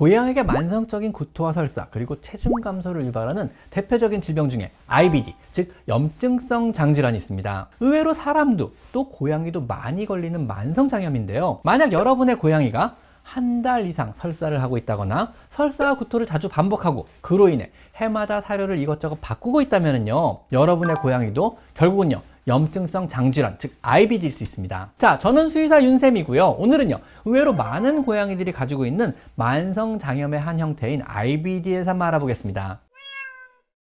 고양이에게 만성적인 구토와 설사 그리고 체중 감소를 유발하는 대표적인 질병 중에 IBD 즉 염증성 장질환이 있습니다. 의외로 사람도 또 고양이도 많이 걸리는 만성 장염인데요. 만약 여러분의 고양이가 한 달 이상 설사를 하고 있다거나 설사와 구토를 자주 반복하고 그로 인해 해마다 사료를 이것저것 바꾸고 있다면요 여러분의 고양이도 결국은요 염증성 장질환, 즉 IBD일 수 있습니다. 자, 저는 수의사 윤쌤이고요. 오늘은요, 의외로 많은 고양이들이 가지고 있는 만성 장염의 한 형태인 IBD에 대해서 알아보겠습니다.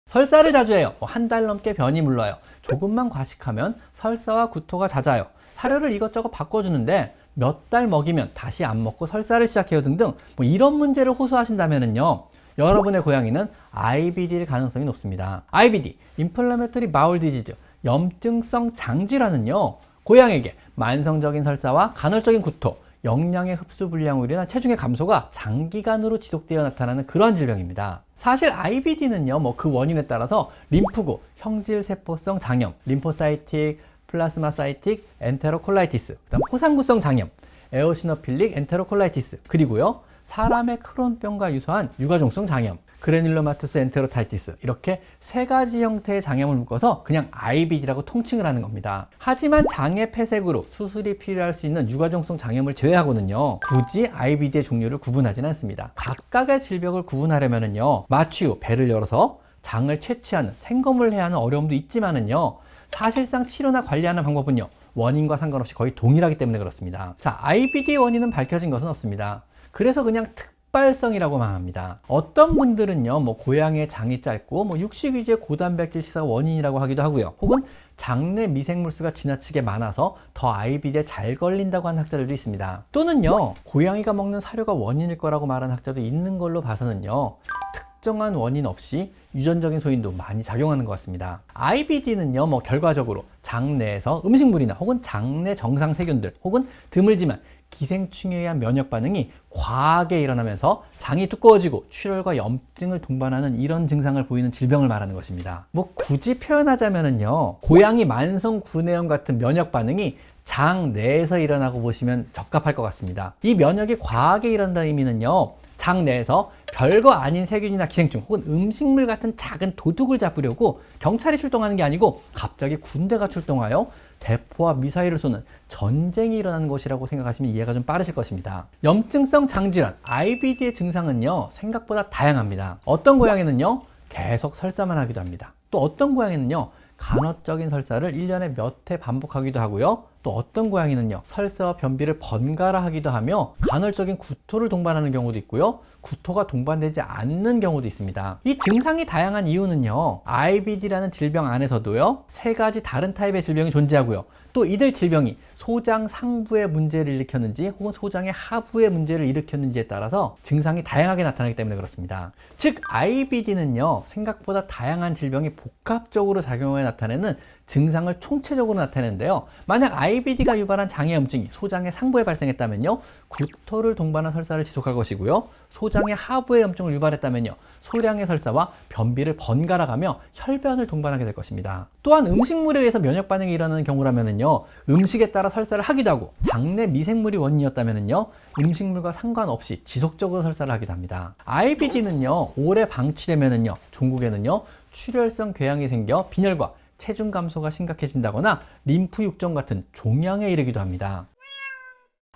설사를 자주 해요. 뭐 한달 넘게 변이 물러요. 조금만 과식하면 설사와 구토가 잦아요. 사료를 이것저것 바꿔주는데 몇 달 먹이면 다시 안 먹고 설사를 시작해요 등등 뭐 이런 문제를 호소하신다면요. 여러분의 고양이는 IBD일 가능성이 높습니다. IBD, Inflammatory Bowel Disease, 염증성 장질환은요, 고양이에게 만성적인 설사와 간헐적인 구토, 영양의 흡수 불량으로 인한 체중의 감소가 장기간으로 지속되어 나타나는 그러한 질병입니다. 사실 IBD는요, 뭐 그 원인에 따라서 림프구, 형질세포성 장염, 림포사이틱, 플라스마사이틱, 엔테로콜라이티스, 그다음 포상구성 장염, 에오시노필릭 엔테로콜라이티스, 그리고요, 사람의 크론병과 유사한 유가종성 장염, 그레닐로마투스 엔테로타이티스 이렇게 세 가지 형태의 장염을 묶어서 그냥 IBD라고 통칭을 하는 겁니다. 하지만 장의 폐색으로 수술이 필요할 수 있는 유가종성 장염을 제외하고는요 굳이 IBD의 종류를 구분하지는 않습니다. 각각의 질병을 구분하려면은요 마취 후 배를 열어서 장을 채취하는 생검을 해야 하는 어려움도 있지만은요 사실상 치료나 관리하는 방법은요 원인과 상관없이 거의 동일하기 때문에 그렇습니다. 자, IBD 원인은 밝혀진 것은 없습니다. 그래서 그냥 특 발성이라고만 합니다. 어떤 분들은요, 뭐 고양이의 장이 짧고 뭐 육식 위주의 고단백질 식사가 원인이라고 하기도 하고요. 혹은 장내 미생물 수가 지나치게 많아서 더 IBD에 잘 걸린다고 하는 학자들도 있습니다. 또는요, 고양이가 먹는 사료가 원인일 거라고 말하는 학자도 있는 걸로 봐서는요, 특정한 원인 없이 유전적인 소인도 많이 작용하는 것 같습니다. IBD는요, 뭐 결과적으로 장내에서 음식물이나 혹은 장내 정상 세균들 혹은 드물지만 기생충에 의한 면역 반응이 과하게 일어나면서 장이 두꺼워지고 출혈과 염증을 동반하는 이런 증상을 보이는 질병을 말하는 것입니다. 뭐 굳이 표현하자면은요, 고양이 만성 구내염 같은 면역 반응이 장 내에서 일어나고 보시면 적합할 것 같습니다. 이 면역이 과하게 일어난다는 의미는요, 장 내에서 별거 아닌 세균이나 기생충 혹은 음식물 같은 작은 도둑을 잡으려고 경찰이 출동하는 게 아니고 갑자기 군대가 출동하여 대포와 미사일을 쏘는 전쟁이 일어나는 것이라고 생각하시면 이해가 좀 빠르실 것입니다. 염증성 장질환, IBD의 증상은요, 생각보다 다양합니다. 어떤 고양이는요, 계속 설사만 하기도 합니다. 또 어떤 고양이는요, 간헐적인 설사를 1년에 몇 회 반복하기도 하고요. 또 어떤 고양이는요, 설사와 변비를 번갈아 하기도 하며 간헐적인 구토를 동반하는 경우도 있고요. 구토가 동반되지 않는 경우도 있습니다. 이 증상이 다양한 이유는요, IBD라는 질병 안에서도요, 세 가지 다른 타입의 질병이 존재하고요. 또 이들 질병이 소장 상부에 문제를 일으켰는지 혹은 소장의 하부에 문제를 일으켰는지에 따라서 증상이 다양하게 나타나기 때문에 그렇습니다. 즉 IBD는요 생각보다 다양한 질병이 복합적으로 작용해 나타내는 증상을 총체적으로 나타내는데요. 만약 IBD가 유발한 장애염증이 소장의 상부에 발생했다면요. 구토를 동반한 설사를 지속할 것이고요. 소장의 하부에 염증을 유발했다면요. 소량의 설사와 변비를 번갈아 가며 혈변을 동반하게 될 것입니다. 또한 음식물에 의해서 면역 반응이 일어나는 경우라면 요. 음식에 따라 설사를 하기도 하고 장내 미생물이 원인이었다면요. 음식물과 상관없이 지속적으로 설사를 하기도 합니다. IBD는요. 오래 방치되면은요. 종국에는요. 출혈성 궤양이 생겨 빈혈과 체중 감소가 심각해진다거나 림프 육정 같은 종양에 이르기도 합니다.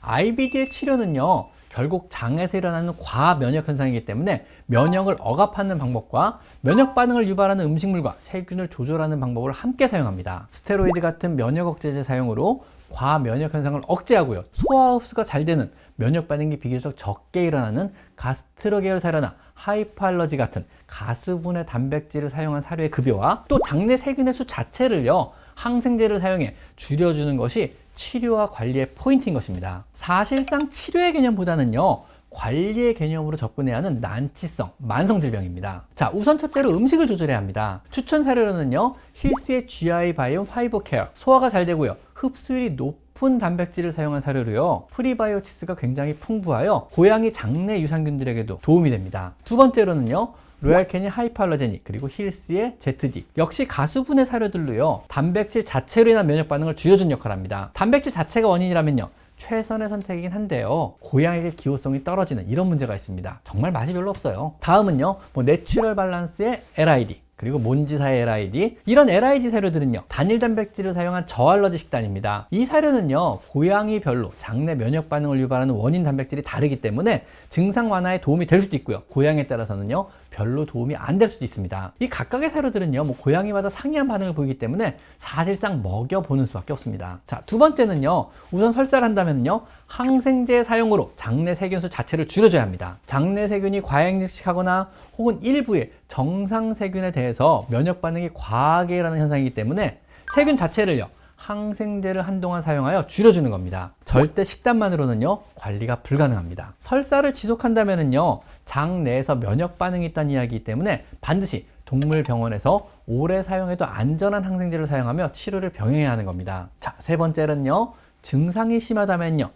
IBD의 치료는요, 결국 장에서 일어나는 과면역 현상이기 때문에 면역을 억압하는 방법과 면역 반응을 유발하는 음식물과 세균을 조절하는 방법을 함께 사용합니다. 스테로이드 같은 면역 억제제 사용으로 과면역 현상을 억제하고요. 소화 흡수가 잘 되는 면역 반응이 비교적 적게 일어나는 가스트로 계열 사료나 하이퍼알러지 같은 가수분해 단백질을 사용한 사료의 급여와 또 장내 세균의 수 자체를요 항생제를 사용해 줄여주는 것이 치료와 관리의 포인트인 것입니다. 사실상 치료의 개념보다는요 관리의 개념으로 접근해야 하는 난치성 만성 질병입니다. 자, 우선 첫째로 음식을 조절해야 합니다. 추천 사료로는요, 힐스의 GI 바이옴 파이버 케어, 소화가 잘 되고요, 흡수율이 높은 단백질을 사용한 사료로요, 프리바이오티스가 굉장히 풍부하여 고양이 장내 유산균들에게도 도움이 됩니다. 두 번째로는요, 로얄캐니 하이팔러제닉 그리고 힐스의 ZD 역시 가수분해 사료들로요 단백질 자체로 인한 면역 반응을 줄여준 역할을 합니다 단백질 자체가 원인이라면요 최선의 선택이긴 한데요. 고양이의 기호성이 떨어지는 이런 문제가 있습니다. 정말 맛이 별로 없어요. 다음은요, 뭐 내추럴 밸런스의 LID. 그리고 몬지사의 LID 이런 LID 사료들은요 단일 단백질을 사용한 저알러지 식단입니다 이 사료는요 고양이별로 장내 면역 반응을 유발하는 원인 단백질이 다르기 때문에 증상 완화에 도움이 될 수도 있고요 고양이에 따라서는요 별로 도움이 안 될 수도 있습니다. 이 각각의 사료들은요 뭐 고양이마다 상이한 반응을 보이기 때문에 사실상 먹여보는 수밖에 없습니다. 자 두 번째는요 우선 설사를 한다면요 항생제 사용으로 장내 세균수 자체를 줄여줘야 합니다. 장내 세균이 과잉직식하거나 혹은 일부의 정상 세균에 대해서 면역 반응이 과하게 일어나는 현상이기 때문에 세균 자체를요 항생제를 한동안 사용하여 줄여주는 겁니다. 절대 식단만으로는요 관리가 불가능합니다. 설사를 지속한다면은요 장 내에서 면역 반응이 있다는 이야기이기 때문에 반드시 동물 병원에서 오래 사용해도 안전한 항생제를 사용하며 치료를 병행해야 하는 겁니다. 자, 세 번째는요 증상이 심하다면요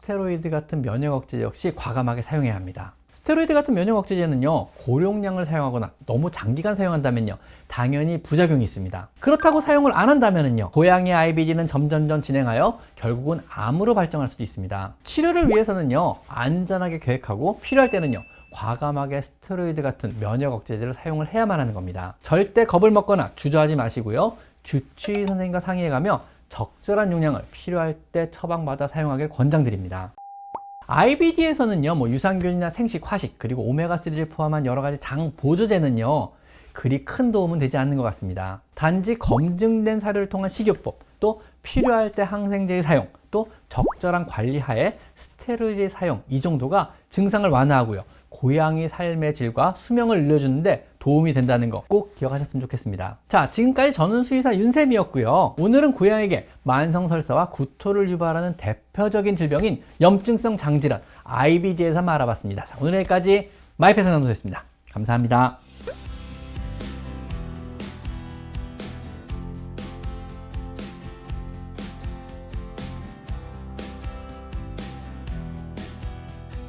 스테로이드 같은 면역 억제제 역시 과감하게 사용해야 합니다. 스테로이드 같은 면역 억제제는요 고용량을 사용하거나 너무 장기간 사용한다면요 당연히 부작용이 있습니다. 그렇다고 사용을 안 한다면요 고양이 IBD는 점점점 진행하여 결국은 암으로 발전할 수도 있습니다. 치료를 위해서는요 안전하게 계획하고 필요할 때는요 과감하게 스테로이드 같은 면역 억제제를 사용을 해야만 하는 겁니다. 절대 겁을 먹거나 주저하지 마시고요 주치의 선생님과 상의해 가며 적절한 용량을 필요할 때 처방받아 사용하길 권장드립니다 IBD에서는요, 뭐 유산균이나 생식, 화식, 그리고 오메가3를 포함한 여러 가지 장 보조제는요, 그리 큰 도움은 되지 않는 것 같습니다. 단지 검증된 사료를 통한 식이요법, 또 필요할 때 항생제의 사용, 또 적절한 관리 하에 스테로이드의 사용, 이 정도가 증상을 완화하고요. 고양이 삶의 질과 수명을 늘려주는데 도움이 된다는 거 꼭 기억하셨으면 좋겠습니다. 자, 지금까지 저는 수의사 윤쌤이었고요. 오늘은 고양이에게 만성설사와 구토를 유발하는 대표적인 질병인 염증성 장질환 IBD에서 한번 알아봤습니다. 자, 오늘 여기까지 마이페 상담소였습니다. 감사합니다.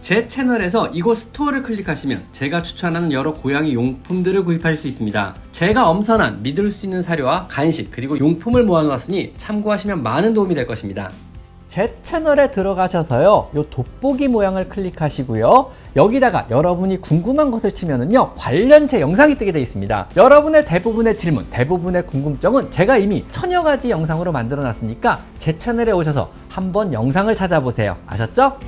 제 채널에서 이곳 스토어를 클릭하시면 제가 추천하는 여러 고양이 용품들을 구입하실 수 있습니다. 제가 엄선한 믿을 수 있는 사료와 간식 그리고 용품을 모아놓았으니 참고하시면 많은 도움이 될 것입니다. 제 채널에 들어가셔서요, 요 돋보기 모양을 클릭하시고요. 여기다가 여러분이 궁금한 것을 치면은요, 관련체 영상이 뜨게 되어 있습니다. 여러분의 대부분의 질문, 대부분의 궁금증은 제가 이미 천여 가지 영상으로 만들어 놨으니까 제 채널에 오셔서 한번 영상을 찾아보세요. 아셨죠?